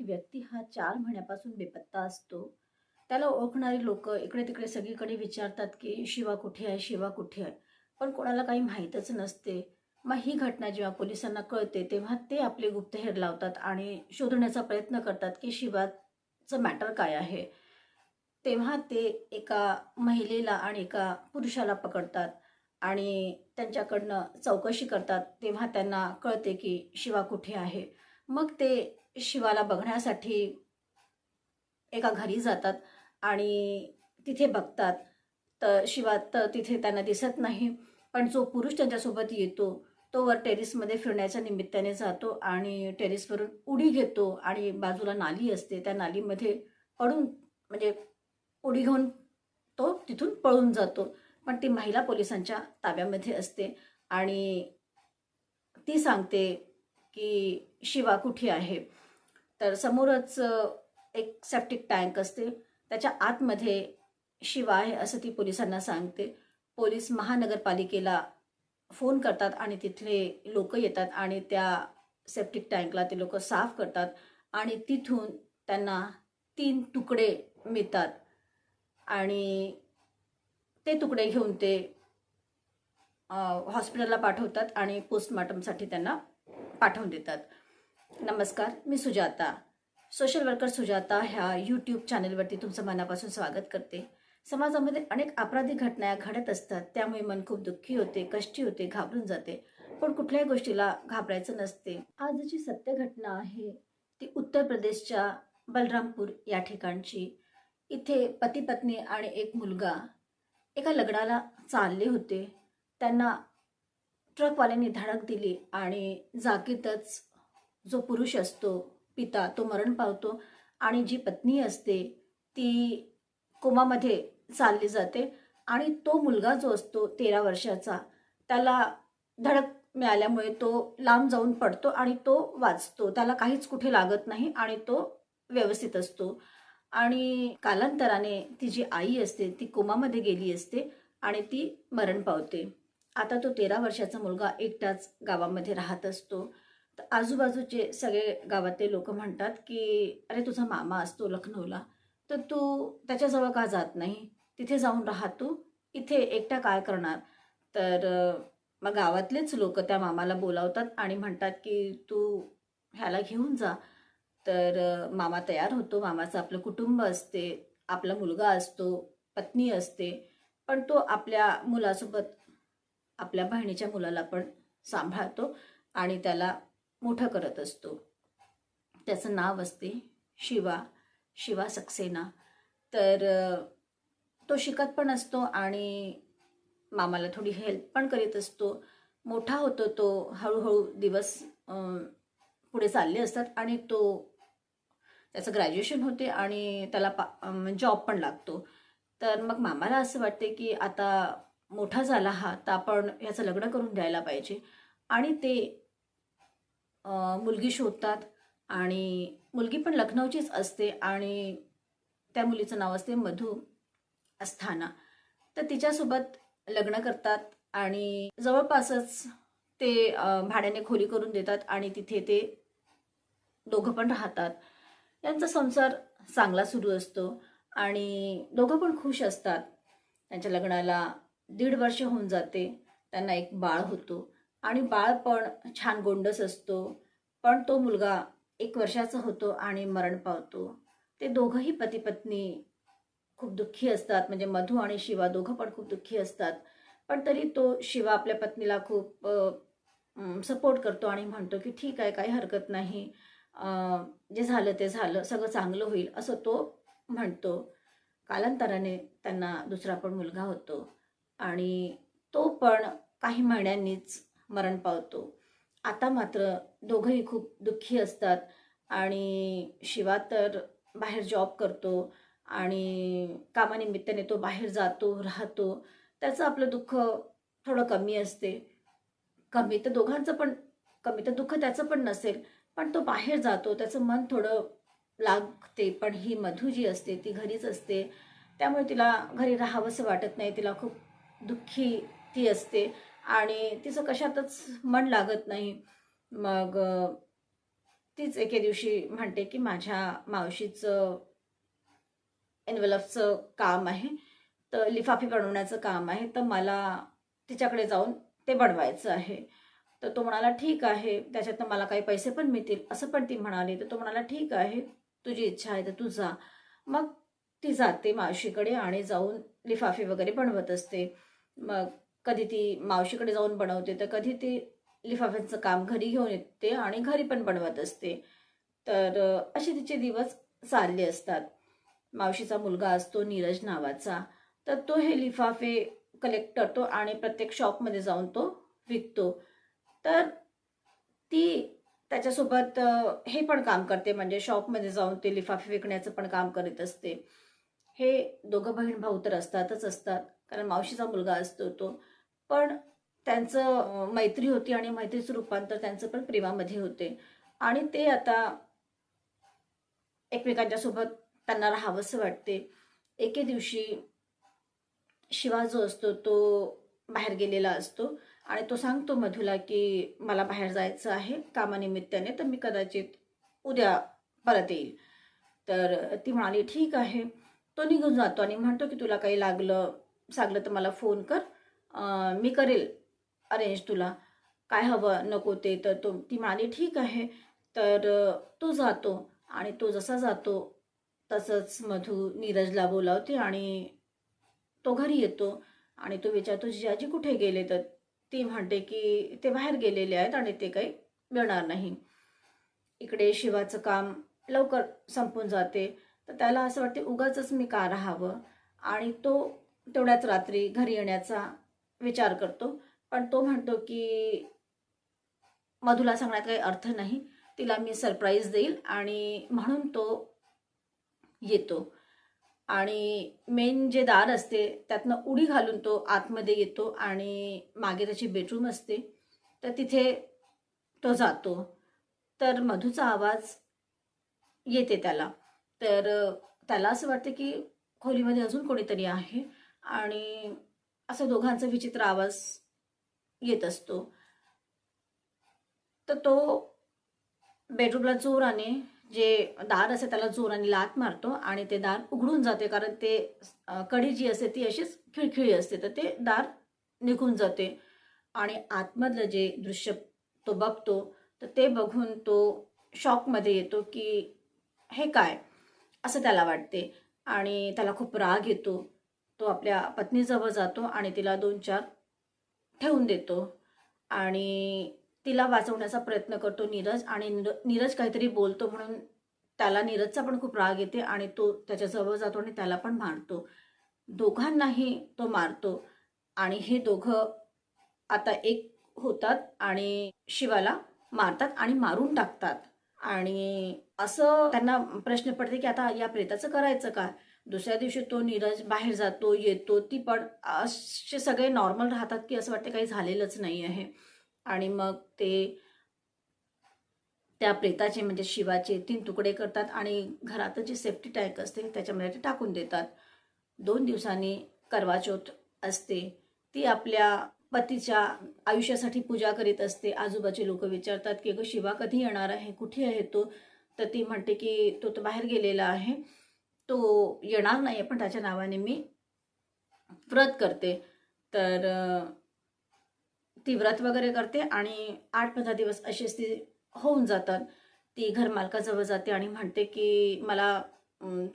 की व्यक्ती हा चार महिन्यापासून बेपत्ता असतो. त्याला ओळखणारी लोक इकडे तिकडे सगळीकडे विचारतात की शिवा कुठे आहे? शिवा कुठे आहे? पण कोणाला काही माहीतच नसते. मग ही घटना जेव्हा पोलिसांना कळते तेव्हा ते आपले गुप्तहेर लावतात आणि शोधण्याचा प्रयत्न करतात की शिवाचं मॅटर काय आहे. तेव्हा ते एका महिलेला आणि एका पुरुषाला पकडतात आणि त्यांच्याकडनं चौकशी करतात. तेव्हा त्यांना कळते की शिवा कुठे आहे. मग ते शिवाला बघण्यासाठी एका घरी जातात आणि तिथे बघतात. तर शिवा तर तिथे त्यांना दिसत नाही. पण जो पुरुष त्यांच्यासोबत येतो तो वर टेरिसमध्ये फिरण्याच्या निमित्ताने जातो आणि टेरिसवरून उडी घेतो आणि बाजूला नाली असते. त्या नालीमध्ये पडून म्हणजे उडी घेऊन तो तिथून पळून जातो. पण ती महिला पोलिसांच्या ताब्यामध्ये असते आणि ती सांगते की शिवा कुठे आहे? तर समोरच एक सेप्टिक टँक असते. त्याच्या आतमध्ये शिवा आहे असं ती पोलिसांना सांगते. पोलीस महानगरपालिकेला फोन करतात आणि तिथले लोक येतात आणि त्या सेप्टिक टँकला ते लोक साफ करतात आणि तिथून त्यांना तीन तुकडे मिळतात. आणि ते तुकडे घेऊन ते हॉस्पिटलला पाठवतात आणि पोस्टमॉर्टमसाठी त्यांना पाठवून देतात. नमस्कार मी सुजाता. सोशल वर्कर सुजाता ह्या यूट्यूब चॅनलवरती तुमचं मनापासून स्वागत करते. समाजामध्ये अनेक अपराधी घटना या घडत असतात. त्यामुळे मन खूप दुःखी होते कष्टी होते घाबरून जाते. पण कुठल्याही गोष्टीला घाबरायचं नसते. आज जी सत्य घटना आहे ती उत्तर प्रदेशच्या बलरामपूर या ठिकाणची. इथे पती पत्नी आणि एक मुलगा एका लग्नाला चालले होते. त्यांना ट्रकवाल्यांनी धडक दिली आणि जागेतच जो पुरुष असतो पिता तो मरण पावतो आणि जी पत्नी असते ती कोमामध्ये चालली जाते आणि तो मुलगा जो असतो तेरा वर्षाचा त्याला धडक मिळाल्यामुळे तो लांब जाऊन पडतो आणि तो वाचतो. त्याला काहीच कुठे लागत नाही आणि तो व्यवस्थित असतो. आणि कालांतराने ती जी आई असते ती कोमामध्ये गेली असते आणि ती मरण पावते. आता तो तेरा वर्षाचा मुलगा एकटाच गावामध्ये राहत असतो. तर आजूबाजूचे सगळे गावातले लोक म्हणतात की अरे तुझा मामा असतो लखनौला तर तू त्याच्याजवळ का जात नाही? तिथे जाऊन राहतो इथे एकटा काय करणार? तर मग गावातलेच लोक त्या मामाला बोलावतात आणि म्हणतात की तू ह्याला घेऊन जा. तर मामा तयार होतो. मामाचं आपलं कुटुंब असते आपला मुलगा असतो पत्नी असते पण तो आपल्या मुलासोबत आपल्या बहिणीच्या मुलाला पण सांभाळतो आणि त्याला मोठं करत असतो. त्याचं नाव असते शिवा शिवा सक्सेना. तर तो शिकत पण असतो आणि मामाला थोडी हेल्प पण करीत असतो. मोठा होतो तो हळूहळू दिवस पुढे चालले असतात आणि तो त्याचं ग्रॅज्युएशन होते आणि त्याला पा जॉब पण लागतो. तर मग मामाला असं वाटते की आता मोठा झाला हा तर आपण ह्याचं लग्न करून द्यायला पाहिजे. आणि ते मुलगी शोधतात आणि मुलगी पण लखनौचीच असते आणि त्या मुलीचं नाव असते मधु अस्थाना. तर तिच्यासोबत लग्न करतात आणि जवळपासच ते भाड्याने खोली करून देतात आणि तिथे ते दोघं पण राहतात. यांचा संसार चांगला सुरू असतो आणि दोघं पण खुश असतात. त्यांच्या लग्नाला दीड वर्ष होऊन जाते. त्यांना एक बाळ होतो. आणि बाळपण छान गोंडस असतो. पण तो मुलगा एक वर्षाचा होतो आणि मरण पावतो. ते दोघंही पतीपत्नी खूप दुःखी असतात. म्हणजे मधू आणि शिवा दोघं पण खूप दुःखी असतात. पण तरी तो शिवा आपल्या पत्नीला खूप सपोर्ट करतो आणि म्हणतो की ठीक आहे काही हरकत नाही. जे झालं ते झालं सगळं चांगलं होईल असं तो म्हणतो. कालांतराने त्यांना दुसरा पण मुलगा होतो. आणि तो पण काही महिन्यांनीच मरण पावतो. आता मात्र दोघंही खूप दुःखी असतात आणि शिवा तर बाहेर जॉब करतो आणि कामानिमित्ताने तो बाहेर जातो राहतो. त्याचं आपलं दुःख थोडं कमी असते. कमी तर दोघांचं पण कमी तर दुःख त्याचं पण नसेल पण तो बाहेर जातो त्याचं मन थोडं लागते. पण ही मधू जी असते ती घरीच असते. त्यामुळे तिला घरी राहावंसं वाटत नाही तिला खूप दुःखी ती असते. आणि तिचं कशातच मन लागत नाही. मग तीच एके दिवशी म्हणते की माझ्या मावशीचं एनवेलपचं काम आहे. तर लिफाफी बनवण्याचं काम आहे. तर मला तिच्याकडे जाऊन ते बनवायचं आहे. तर तो म्हणाला ठीक आहे. त्याच्यातनं मला काही पैसे पण मिळतील. असं पण ती म्हणाली. तर तो म्हणाला ठीक आहे. तुझी इच्छा आहे तर तू जा. मग ती जाते मावशीकडे आणि जाऊन लिफाफे वगैरे बनवत असते. मग कधी ती मावशीकडे जाऊन बनवते तर कधी ती लिफाफ्यांचं काम घरी घेऊन येते आणि घरी पण बनवत असते. तर असे तिचे दिवस चालले असतात. मावशीचा मुलगा असतो नीरज नावाचा तर तो हे लिफाफे कलेक्ट करतो आणि प्रत्येक शॉपमध्ये जाऊन तो विकतो. तर ती त्याच्यासोबत हे पण काम करते म्हणजे शॉपमध्ये जाऊन ते लिफाफे विकण्याचं पण काम करीत असते. हे दोघं बहीण भाऊ तर असतातच असतात. कारण मावशीचा मुलगा असतो तो. पण त्यांचं मैत्री होती आणि मैत्रीचं रूपांतर त्यांचं पण प्रेमामध्ये होते. आणि ते आता एकमेकांच्या सोबत त्यांना राहावंसं वाटते. एके दिवशी शिवा जो असतो तो बाहेर गेलेला असतो. आणि तो सांगतो मधूला की मला बाहेर जायचं आहे कामानिमित्ताने तर मी कदाचित उद्या परत येईल. तर ती म्हणाली ठीक आहे. तो निघून जातो आणि म्हणतो की तुला काही लागलं सांगलं तर मला फोन कर. मी करेल अरेंज तुला. काय हवं नको ते तर तो ती म्हणाली ठीक आहे. तर तो जातो आणि तो जसा जातो तसंच मधू नीरजला बोलावते आणि तो घरी येतो आणि तो विचारतो जिजाजी कुठे गेले? तर ती म्हणते की ते बाहेर गेलेले आहेत आणि ते काही मिळणार नाही. इकडे शिवाचं काम लवकर संपून जाते. तर त्याला असं वाटते उगाच मी का राहावं? आणि तो तेवढ्याच रात्री घरी येण्याचा विचार करतो. पण तो म्हणतो की मधुला सांगण्यात काही अर्थ नाही. तिला मी सरप्राईज देईल आणि म्हणून तो येतो. आणि मेन जे दार असते त्यातनं उडी घालून तो आतमध्ये येतो आणि मागे त्याची बेडरूम असते. तर तिथे तो जातो. तर मधूचा आवाज येते त्याला. तर त्याला असं वाटतं की खोलीमध्ये अजून कोणीतरी आहे. आणि असं दोघांचा विचित्र आवाज येत असतो. तर तो बेडरूमला जोराने जे दार असते त्याला जोराने लात मारतो आणि ते दार उघडून जाते कारण ते कढी कडी जी असते ती अशीच खिळखिळी असते. तर ते दार निघून जाते आणि आतमधलं जे दृश्य तो बघतो तर ते बघून तो शॉकमध्ये येतो की हे काय? असं त्याला वाटते आणि त्याला खूप राग येतो. तो आपल्या पत्नीजवळ जातो आणि तिला दोन चार ठेवून देतो. आणि तिला वाचवण्याचा प्रयत्न करतो नीरज आणि नीर नीरज काहीतरी बोलतो म्हणून त्याला नीरजचा पण खूप राग येते आणि तो त्याच्याजवळ जातो आणि त्याला पण मारतो. दोघांनाही तो मारतो. आणि हे दोघं आता एक होतात आणि शिवाला मारतात आणि मारून टाकतात. आणि असं त्यांना प्रश्न पडते की आता या प्रेताचं करायचं काय? दुसऱ्या दिवशी तो नीरज बाहेर जातो येतो. ती पण असे सगळे नॉर्मल राहतात की असं वाटतं काही झालेलंच नाही आहे. आणि मग ते त्या प्रेताचे म्हणजे शिवाचे तीन तुकडे करतात आणि घरातच जी सेफ्टी टँक असते त्याच्यामध्ये ते टाकून देतात. दोन दिवसांनी करवाचौथ असते. ती आपल्या पतीच्या आयुष्यासाठी पूजा करीत असते. आजूबाजूचे लोक विचारतात की गं शिवा कधी येणार आहे? कुठे आहे तो? तर ती म्हणते की तो तर बाहेर गेलेला आहे. तो येणार नाही पण त्याच्या नावाने मी व्रत करते. तर ती व्रत वगैरे करते आणि आठ पंधरा दिवस अशीच ती होऊन जातात. ती घरमालकाजवळ जाते आणि म्हणते की मला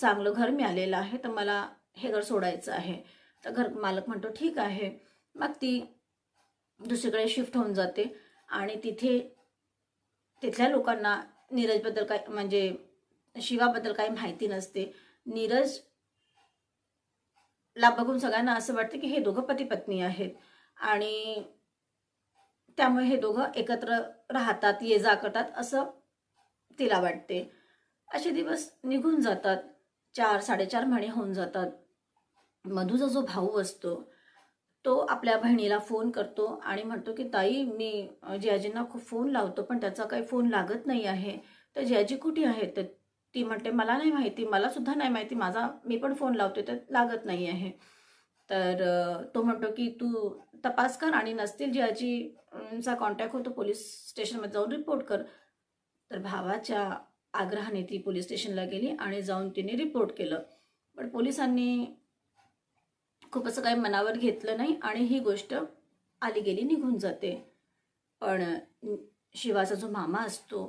चांगलं घर मिळालेलं आहे तर मला हे घर सोडायचं आहे. तर घर मालक म्हणतो ठीक आहे. मग ती दुसरीकडे शिफ्ट होऊन जाते आणि तिथे तिथल्या लोकांना नीरजबद्दल काय म्हणजे शिवाबद्दल काही माहिती नसते. नीरज ला बघून सगळ्यांना असं वाटतं की हे दोघं पती पत्नी आहेत. आणि त्यामुळे हे दोघं एकत्र राहतात ये जा करतात असं तिला वाटते. असे दिवस निघून जातात. चार साडेचार महिने होऊन जातात. मधूचा जो भाऊ असतो तो आपल्या बहिणीला फोन करतो आणि म्हणतो की ताई मी जियाजींना खूप फोन लावतो पण त्याचा काही फोन लागत नाही आहे. तर जियाजी कुठे आहेत? तर ती म्हणते मला नाही माहिती मला सुद्धा नाही माहिती माझा मी पण फोन लावते तर लागत नाही आहे. तर तो म्हणतो की तू तपास कर आणि नसतील जी अं, चा कॉन्टॅक्ट होतो पोलीस स्टेशनमध्ये जाऊन रिपोर्ट कर. तर भावाच्या आग्रहाने ती पोलीस स्टेशनला गेली आणि जाऊन तिने रिपोर्ट केलं. पण पोलिसांनी खूप असं काही मनावर घेतलं नाही आणि ही गोष्ट आली गेली निघून जाते. पण शिवाचा जो मामा असतो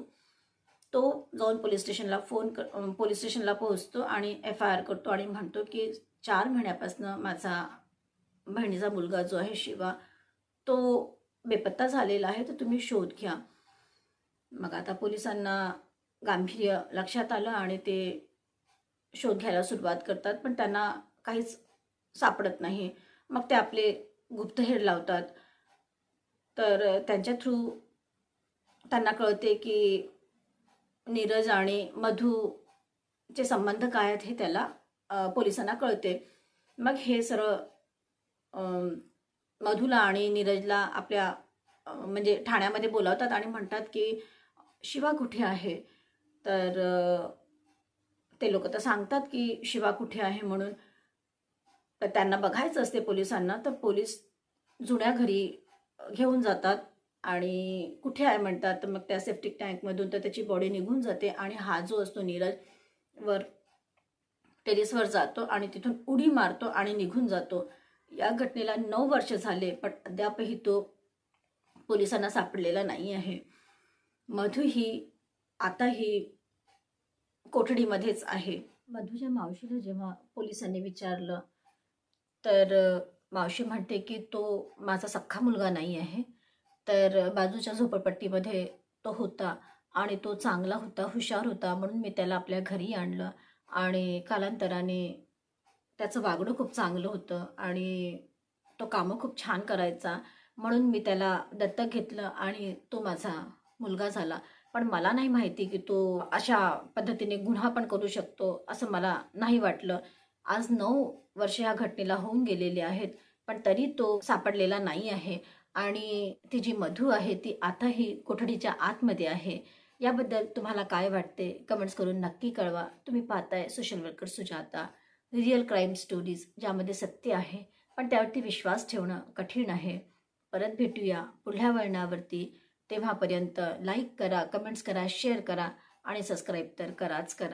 तो जाऊन पोलीस स्टेशनला फोन कर पोलीस स्टेशनला पोहोचतो आणि एफ आय आर करतो आणि म्हणतो की चार महिन्यापासून माझा बहिणीचा मुलगा जो आहे शिवा तो बेपत्ता झालेला आहे तर तुम्ही शोध घ्या. मग आता पोलिसांना गांभीर्य लक्षात आलं आणि ते शोध घ्यायला सुरुवात करतात पण त्यांना काहीच सापडत नाही. मग ते आपले गुप्तहेर लावतात. तर त्यांच्या थ्रू त्यांना कळते की नीरज आणि मधूचे संबंध काय आहेत हे त्याला पोलिसांना कळते. मग हे सर्व मधूला आणि नीरजला आपल्या म्हणजे ठाण्यामध्ये बोलावतात आणि म्हणतात की शिवा कुठे आहे? तर ते लोक तर सांगतात की शिवा कुठे आहे? म्हणून. तर त्यांना बघायचं असते पोलिसांना तर पोलीस जुन्या घरी घेऊन जातात. आणि कुठे आहे म्हणतात तर मग त्या सेफ्टिक टँकमधून तर त्याची बॉडी निघून जाते आणि हा जो असतो नीरज वर टेरिसवर जातो आणि तिथून उडी मारतो आणि निघून जातो. या घटनेला नऊ वर्ष झाले पण अद्यापही तो पोलिसांना सापडलेला नाही आहे. मधू ही आताही कोठडीमध्येच आहे. मधूच्या मावशीला जेव्हा पोलिसांनी विचारलं तर मावशी म्हणते की तो माझा सख्खा मुलगा नाही आहे. तर बाजूच्या झोपडपट्टीमध्ये तो होता आणि तो चांगला होता हुशार होता म्हणून मी त्याला आपल्या घरी आणलं. आणि कालांतराने त्याचं वागणं खूप चांगलं होतं आणि तो कामं खूप छान करायचा म्हणून मी त्याला दत्तक घेतलं आणि तो माझा मुलगा झाला. पण मला नाही माहिती की तो अशा पद्धतीने गुन्हा पण करू शकतो असं मला नाही वाटलं. आज नऊ वर्ष ह्या घटनेला होऊन गेलेली आहेत. पण तरी तो सापडलेला नाही आहे. आणि ती जी मधू आहे ती आताही कोठडीच्या आतमध्ये आहे. याबद्दल तुम्हाला काय वाटते? कमेंट्स करून नक्की कळवा. तुम्ही पाहताय social worker Sujata. Real crime stories ज्यामध्ये सत्य आहे पण त्यावरती विश्वास ठेवणं कठीण आहे. परत भेटूया पुढल्या वळणावरती. तेव्हापर्यंत लाईक करा कमेंट्स करा शेअर करा आणि सबस्क्राईब तर कराच करा.